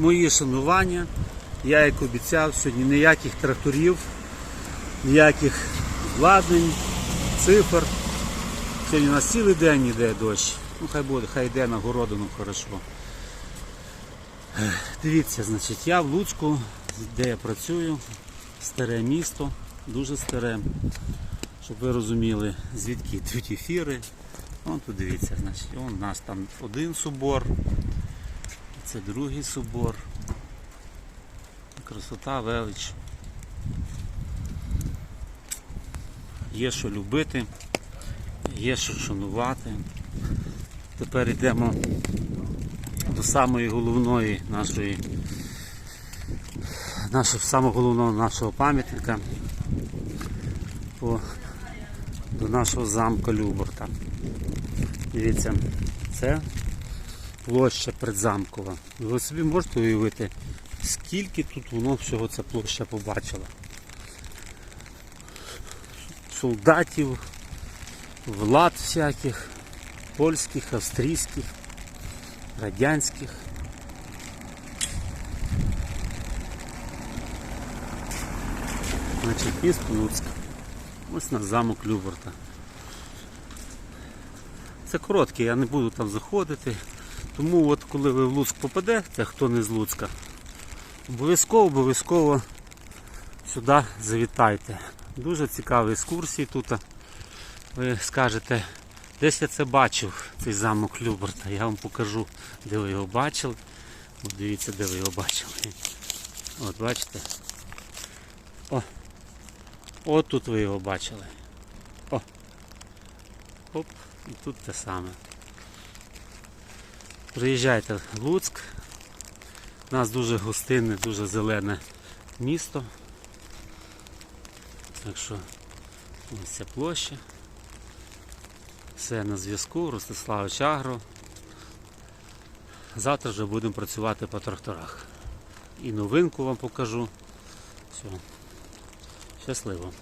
мої шанування. Я як обіцяв, сьогодні ніяких тракторів, ніяких владнень, цифр. Сьогодні у нас цілий день йде дощ. Ну хай буде, хай йде на городину хорошо. Дивіться, значить, я в Луцьку, де я працюю, старе місто, дуже старе. Щоб ви розуміли, звідки йдуть ефіри. Вон тут дивіться, значить, у нас там один собор, це другий собор. Красота, велич. Є що любити, є що шанувати. Тепер йдемо до самої головної нашої, нашого самого головного нашого пам'ятника до нашого замка Люборта. Дивіться, це площа предзамкова. Ви собі можете уявити, скільки тут воно всього ця площа побачила. Солдатів, влад всяких, польських, австрійських, радянських. Значить, місто Луцьк. Ось на замок Люборта. Це коротке, я не буду там заходити. Тому от коли ви в Луцьк попадете, хто не з Луцька, обов'язково, обов'язково сюди завітайте. Дуже цікаві екскурсії тут. Ви скажете, десь я це бачив, цей замок Люберта. Я вам покажу, де ви його бачили. От дивіться, де ви його бачили. От бачите? О! От тут ви його бачили. О! Оп, і тут те саме. Приїжджайте в Луцьк. У нас дуже гостинне, дуже зелене місто. Так що ось ця площа. Все на зв'язку, Ростиславич Агро. Завтра вже будемо працювати по тракторах. І новинку вам покажу. Все. Щасливо.